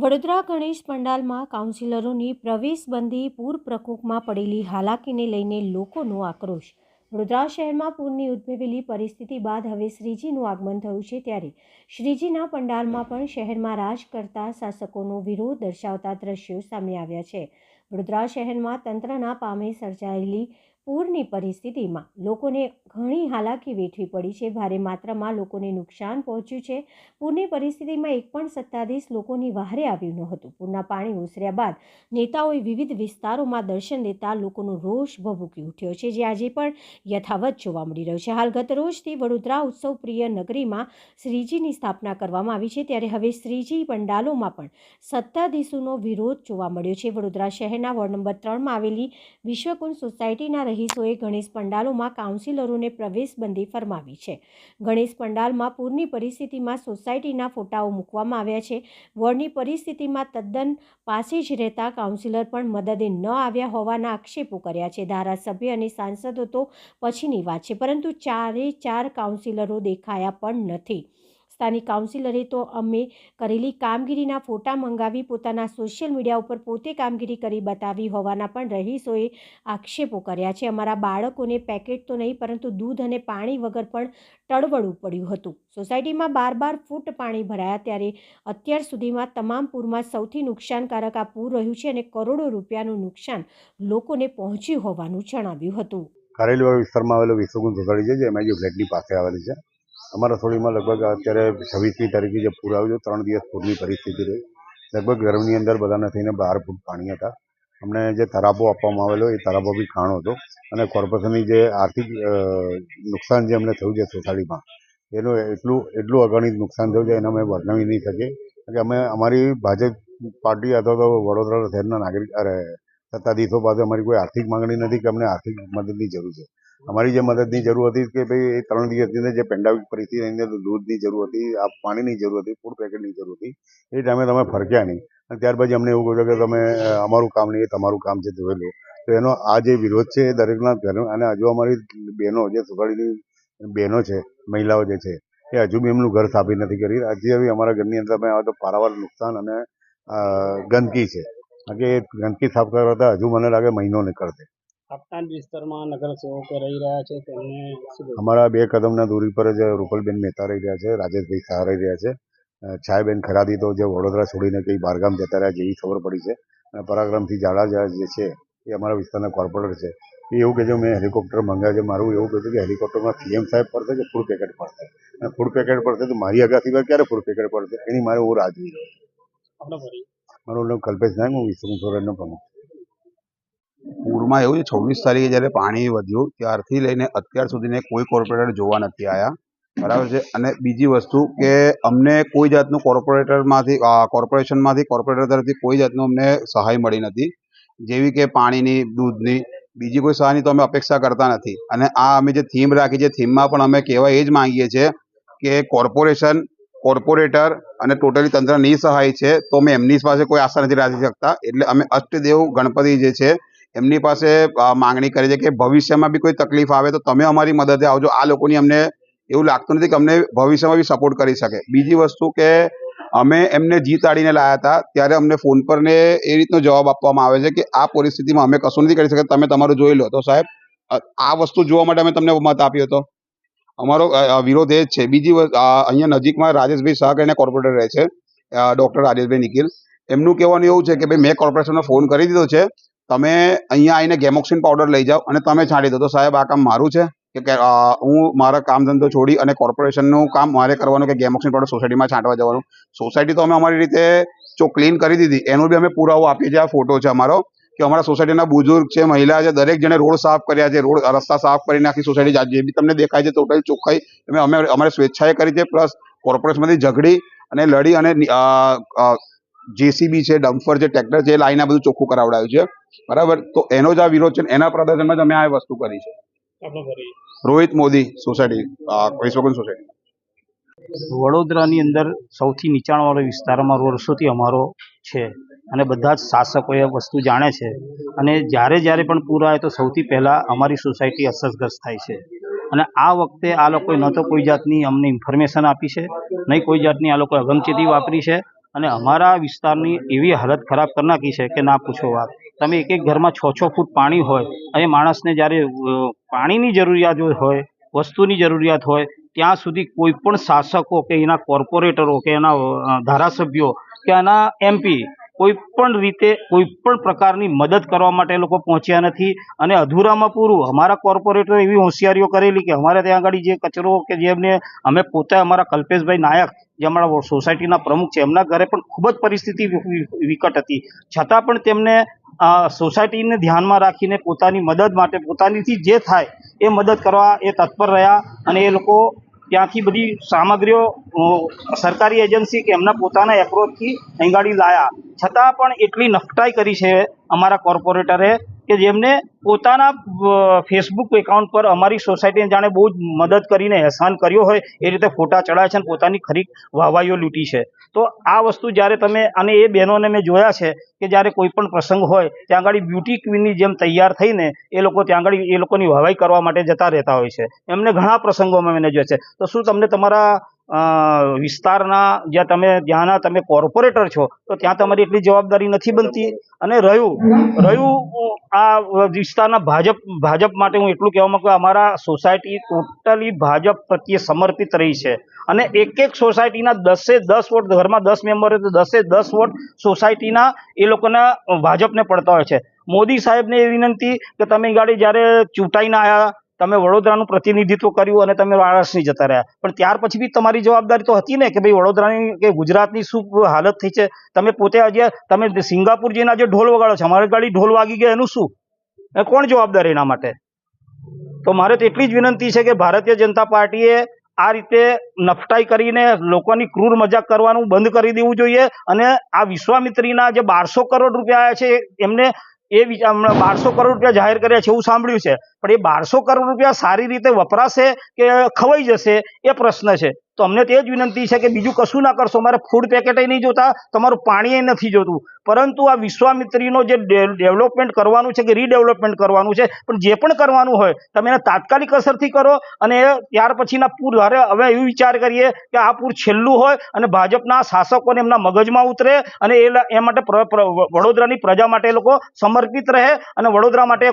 વડોદરા ગણેશ પંડાલમાં કાઉન્સિલરોની પ્રવેશબંધી પૂર પ્રકોપમાં પડેલી હાલાકીને લઈને લોકોનો આક્રોશ. વડોદરા શહેરમાં પૂરની ઉદ્ભવેલી પરિસ્થિતિ બાદ હવે શ્રીજીનું આગમન થયું છે ત્યારે શ્રીજીના પંડાલમાં પણ શહેરમાં રાજ કરતા શાસકોનો વિરોધ દર્શાવતા દ્રશ્યો સામે આવ્યા છે. વડોદરા શહેરમાં તંત્રના પામે સર્જાયેલી પૂરની પરિસ્થિતિમાં લોકોને ઘણી હાલાકી વેઠવી પડી છે. ભારે માત્રામાં લોકોને નુકસાન પહોંચ્યું છે. પૂરની પરિસ્થિતિમાં એક પણ સત્તાધીશ લોકોની વહારે આવ્યું ન હતું. પૂરના પાણી ઓસર્યા બાદ નેતાઓએ વિવિધ વિસ્તારોમાં દર્શન દેતા લોકોનો રોષ ભભૂકી ઉઠ્યો છે, જે આજે પણ યથાવત જોવા મળી રહ્યો છે. હાલ ગત રોજથી વડોદરા ઉત્સવ પ્રિય નગરીમાં શ્રીજીની સ્થાપના કરવામાં આવી છે. ત્યારે હવે શ્રીજી પંડાલોમાં પણ સત્તાધીશોનો વિરોધ જોવા મળ્યો છે. વડોદરા શહેરના વોર્ડ નંબર ત્રણમાં આવેલી વિશ્વકુંજ સોસાયટીના રહીશોએ ગણેશ પંડાલોમાં કાઉન્સિલરોને પ્રવેશબંધી ફરમાવી છે. ગણેશ પંડાલમાં પૂરની પરિસ્થિતિમાં સોસાયટીના ફોટાઓ મૂકવામાં આવ્યા છે. વોર્ડની પરિસ્થિતિમાં તદ્દન પાસે જ રહેતા કાઉન્સિલર પણ મદદે ન આવ્યા હોવાના આક્ષેપો કર્યા છે. ધારાસભ્ય અને સાંસદો તો પછીની વાત છે, પરંતુ ચારે ચાર કાઉન્સિલરો દેખાયા પણ નથી. સ્થાનિક કાઉન્સિલરે તો અમે કરેલી કામગીરીના ફોટા મંગાવી પોતાના સોશિયલ મીડિયા ઉપર પોતે કામગીરી કરી બતાવી હોવાના પણ રહીશોએ આક્ષેપો કર્યા છે. અમારા બાળકોને પેકેટ તો નહીં, પરંતુ દૂધ અને પાણી વગર પણ ટળવળવું પડ્યું હતું. સોસાયટીમાં બાર બાર ફૂટ પાણી ભરાયા ત્યારે અત્યાર સુધીમાં તમામ પૂરમાં સૌથી નુકસાનકારક આ પૂર રહ્યું છે અને કરોડો રૂપિયાનું નુકસાન લોકોને પહોંચ્યું હોવાનું જણાવ્યું હતું. કારેલીવાડ વિસ્તારમાં આવેલો વિશ્વગુણ સોસાયટી છે, જે એમઆઈજી ફ્લેટની પાસે આવેલી છે. અમારા થોડીમાં લગભગ અત્યારે છવ્વીસમી તારીખે જે પૂર આવ્યું ત્રણ દિવસ પૂરની પરિસ્થિતિ રહી. લગભગ ગરમની અંદર બધાને થઈને બાર ફૂટ પાણી હતા. અમને જે તરાબો આપવામાં આવેલો, એ તરાબો બી ખાણો હતો. અને કોર્પોરેશનની જે આર્થિક નુકસાન જે અમને થયું છે સોસાયટીમાં, એનું એટલું એટલું અગણિત નુકસાન થયું છે, એને અમે વર્ણવી નહીં શકીએ. કે અમે, અમારી ભાજપ પાર્ટી અથવા તો વડોદરા શહેરના નાગરિક, અરે, સત્તાધીશો પાસે અમારી કોઈ આર્થિક માંગણી નથી કે અમને આર્થિક મદદની જરૂર છે. અમારી જે મદદની જરૂર હતી કે ભાઈ એ ત્રણ દિવસની અંદર જે પેન્ડામિક પરિસ્થિતિની અંદર દૂધની જરૂર હતી, આ પાણીની જરૂર હતી ફૂડ પેકેટની જરૂર હતી, એ ટાઈમે તમે ફરક્યા નહીં. અને ત્યાર પછી અમને એવું કહ્યું કે તમે અમારું કામ નહીં, એ તમારું કામ છે, જોઈ લો. તો એનો આ જે વિરોધ છે એ દરેકના ઘર, અને હજુ અમારી બહેનો જે સુગાડીની બહેનો છે, મહિલાઓ જે છે, એ હજુ બી એમનું ઘર સ્થાપિત નથી કરી. હજી હવે અમારા ઘરની અંદર આવે તો પારાવાર નુકસાન અને ગંદકી છે. કારણ કે ગંદકી સાફ કરતા હજુ મને લાગે મહિનો નીકળશે. આપના વિસ્તારમાં નગરસેવકો રહી રહ્યા છે તેમને અમારા બે કદમના દૂરી પર જ રૂપલબેન મહેતા રહી રહ્યા છે રાજેશભાઈ શાહ રહી રહ્યા છે. છાયાબેન ખરાદી તો જે વડોદરા છોડીને કંઈ બહારગામ જતા રહ્યા જેવી ખબર પડી છે. અને પરાક્રમથી જાડા જે છે એ અમારા વિસ્તારના કોર્પોરેટર છે. એ એવું કહેજો મેં હેલિકોપ્ટર મંગાવ્યા છે. મારું એવું કહેતું કે હેલિકોપ્ટરમાં સીએમ સાહેબ પડશે કે ફૂડ પેકેટ પડશે? અને ફૂડ પેકેટ પડશે તો મારી અગાસી પર ક્યારે ફૂડ પેકેટ પડશે? એની મારે હું રાહ જોઈ રહ્યો છું. મારું નામ કલ્પેશ નાયક હું વિષ્ણુ સોરેનનો પ્રમુખ પૂરમાં એવું છે, છવ્વીસ તારીખે જ્યારે પાણી વધ્યું, ત્યારથી લઈને અત્યાર સુધીને કોઈ કોર્પોરેટર જોવા નથી આવ્યા બરાબર છે? અને બીજી વસ્તુ કે અમને કોઈ જાતનું કોર્પોરેટરમાંથી કોર્પોરેશનમાંથી કોર્પોરેટર તરફથી કોઈ જાતનું અમને સહાય મળી નથી. જેવી કે પાણીની, દૂધની, બીજી કોઈ સહાયની તો અમે અપેક્ષા કરતા નથી. અને આ અમે જે થીમ રાખી છે થીમમાં પણ અમે કહેવા એ જ માંગીએ છીએ કે કોર્પોરેશન કોર્પોરેટર અને ટોટલી તંત્ર નિસહાય છે, તો અમે એમની પાસે કોઈ આશા નથી રાખી શકતા. એટલે અમે અષ્ટદેવ ગણપતિ જે છે એમની પાસે માંગણી કરી છે કે ભવિષ્યમાં બી કોઈ તકલીફ આવે તો તમે અમારી મદદે આવજો. આ લોકોની અમને એવું લાગતું નથી કે અમને ભવિષ્યમાં બી સપોર્ટ કરી શકે. બીજી વસ્તુ કે અમે એમને જીતાડીને લાયા હતા ત્યારે અમને ફોન પર ને એ રીતનો જવાબ આપવામાં આવે છે કે આ પરિસ્થિતિમાં અમે કશું નથી કરી શકતા. તમે તમારું જોઈ લો. તો સાહેબ આ વસ્તુ જોવા માટે અમે તમને મત આપ્યો હતો. અમારો વિરોધ એ જ છે. બીજી અહીંયા નજીકમાં રાજેશભાઈ શાહ કરીને કોર્પોરેટર રહે છે. ડૉક્ટર રાજેશભાઈ નિખિલ. એમનું કહેવાનું એવું છે કે, ભાઈ, મેં કોર્પોરેશનનો ફોન કરી દીધો છે. તમે અહીંયા આવીને ગેમોક્સિન પાવડર લઈ જાઓ અને તમે છાંટી દો. તો સાહેબ, આ કામ મારું છે કે હું મારા કામ ધંધો છોડી અને કોર્પોરેશનનું કામ મારે કરવાનું કે ગેમોક્સિન પાવડર સોસાયટીમાં છાંટવા જવાનું. સોસાયટી તો અમે અમારી રીતે જો ક્લીન કરી દીધી, એનો બી અમે પુરાવો આપીએ છીએ. આ ફોટો છે અમારો કે અમારા સોસાયટીના બુઝુર્ગ છે, મહિલા છે, દરેક જણે રોડ સાફ કર્યા છે. રોડ, રસ્તા સાફ કરીને આખી સોસાયટી જે બી તમને દેખાય છે ટોટલ ચોખ્ખાઈ અમે અમે અમારે સ્વેચ્છાએ કરી છે. પ્લસ કોર્પોરેશનમાંથી ઝઘડી અને લડી અને જેસીબી છે ડમ્ફર છે ટ્રેક્ટર છે એ લાઈને આ બધું ચોખ્ખું કરાવડાયું છે. બરાબર? તો એનો જ આ વિરોધ છે એના પ્રદર્શનમાં જ અમે આ વસ્તુ કરી છે. રોહિત મોદી સોસાયટી વૈશ્વકન સોસાયટી. વડોદરાની અંદર સૌથી નીચાણવાળો વિસ્તારમાં વર્ષોથી અમારો છે અને બધા જ શાસકો એ વસ્તુ જાણે છે. અને જ્યારે જ્યારે પણ પૂર આવે તો સૌથી પહેલાં અમારી સોસાયટી અસરગ્રસ્ત થાય છે. અને આ વખતે આ લોકોએ ન તો કોઈ જાતની અમને ઇન્ફોર્મેશન આપી છે નહીં કોઈ જાતની આ લોકોએ અગમચેતી વાપરી છે અને અમારા વિસ્તારની એવી હાલત ખરાબ કરી નાખી છે કે ના પૂછો વાત. તમે એક એક ઘરમાં છ છ ફૂટ પાણી હોય, અને માણસને જ્યારે પાણીની જરૂરિયાત હોય વસ્તુની જરૂરિયાત હોય, ત્યાં સુધી કોઈ પણ શાસકો કે એના કોર્પોરેટરો કે એના ધારાસભ્યો કે એના એમપી કોઈ પણ રીતે કોઈ પણ પ્રકારની મદદ કરવા માટે એ લોકો પહોંચ્યા નથી. અને અધૂરામાં પૂરું, અમારા કોર્પોરેટરે એવી હોશિયારીઓ કરેલી કે અમારે ત્યાં આગળ જે કચરો કે જેમને અમે પોતે, અમારા કલ્પેશભાઈ નાયક જે અમારા સોસાયટીના પ્રમુખ છે. એમના ઘરે પણ ખૂબ જ પરિસ્થિતિ વિકટ હતી. છતાં પણ તેમને સોસાયટીને ધ્યાનમાં રાખીને પોતાની મદદ માટે, પોતાનીથી જે થાય એ મદદ કરવા, એ તત્પર રહ્યા અને એ લોકો ત્યાંથી બધી સામગ્રીઓ સરકારી એજન્સી કે એમના પોતાના એપ્રોચથી અહીં લાયા. છતાં પણ એટલી નફટાઈ કરી છે અમારા કોર્પોરેટરે કે જેમને પોતાના ફેસબુક એકાઉન્ટ પર અમારી સોસાયટીને જાણે બહુ જ મદદ કરીને એહસાન કર્યો હોય, એ રીતે ફોટા ચડાવે છે અને પોતાની ખરી વાહવાઈઓ લૂંટી છે. તો આ વસ્તુ જ્યારે તમે, અને એ બહેનોને મેં જોયા છે કે જ્યારે કોઈ પણ પ્રસંગ હોય, ત્યાં આગળ બ્યુટી ક્વીનની જેમ તૈયાર થઈને એ લોકો ત્યાં આગળ, એ લોકોની વાહવાઈ કરવા માટે જતા રહેતા હોય છે. એમને ઘણા પ્રસંગોમાં મેં જોયા છે. તો શું તમને તમારા વિસ્તારના જ્યાં તમે ત્યાંના તમે કોર્પોરેટર છો, તો ત્યાં તમારી એટલી જવાબદારી નથી બનતી. અને રહ્યું રહ્યું, આ વિસ્તારના ભાજપ ભાજપ માટે હું એટલું કહેવા માંગુ અમારા સોસાયટી ટોટલી ભાજપ પ્રત્યે સમર્પિત રહી છે. અને એક એક સોસાયટીના દસે દસ વોટ, ઘરમાં દસ મેમ્બર હોય તો દસે દસ વોટ સોસાયટીના એ લોકોના ભાજપને પડતા હોય છે. મોદી સાહેબને એ વિનંતી કે તમે ગાડી જ્યારે ચૂંટાઈને આવ્યા તમે વડોદરાનું પ્રતિનિધિત્વ કર્યું અને તમે વારાણસી જતા રહ્યા. પણ ત્યાર પછી બી તમારી જવાબદારી તો હતી ને કે ભાઈ વડોદરાની કે ગુજરાતની શું હાલત થઈ છે? તમે પોતે આજે તમે સિંગાપુર જઈને આજે ઢોલ વગાડો છો. અમારી ગાડી ઢોલ વાગી ગયા, એનું શું? કોણ જવાબદાર એના માટે? તો મારે તો એટલી જ વિનંતી છે કે ભારતીય જનતા પાર્ટીએ આ રીતે નફટાઈ કરીને લોકોની ક્રૂર મજાક કરવાનું બંધ કરી દેવું જોઈએ અને આ વિશ્વામિત્રીના જે બારસો કરોડ રૂપિયા છે, એમને એ બારસો કરોડ રૂપિયા જાહેર કર્યા છે એવું સાંભળ્યું છે. પણ એ બારસો કરોડ રૂપિયા સારી રીતે વપરાશે કે ખવાઈ જશે એ પ્રશ્ન છે. તો અમને તે જ વિનંતી છે કે બીજું કશું ના કરશો. મારે ફૂડ પેકેટે નહીં જોતા, તમારું પાણી નથી જોતું. પરંતુ આ વિશ્વામિત્રીનો જે ડેવલપમેન્ટ કરવાનું છે કે રીડેવલપમેન્ટ કરવાનું છે, પણ જે પણ કરવાનું હોય, તમે એને તાત્કાલિક અસરથી કરો અને ત્યાર પછીના પૂર હવે હવે એવું વિચાર કરીએ કે આ પૂર છેલ્લું હોય અને ભાજપના શાસકોને એમના મગજમાં ઉતરે અને એ એ માટે વડોદરાની પ્રજા માટે લોકો સમર્પિત રહે અને વડોદરા માટે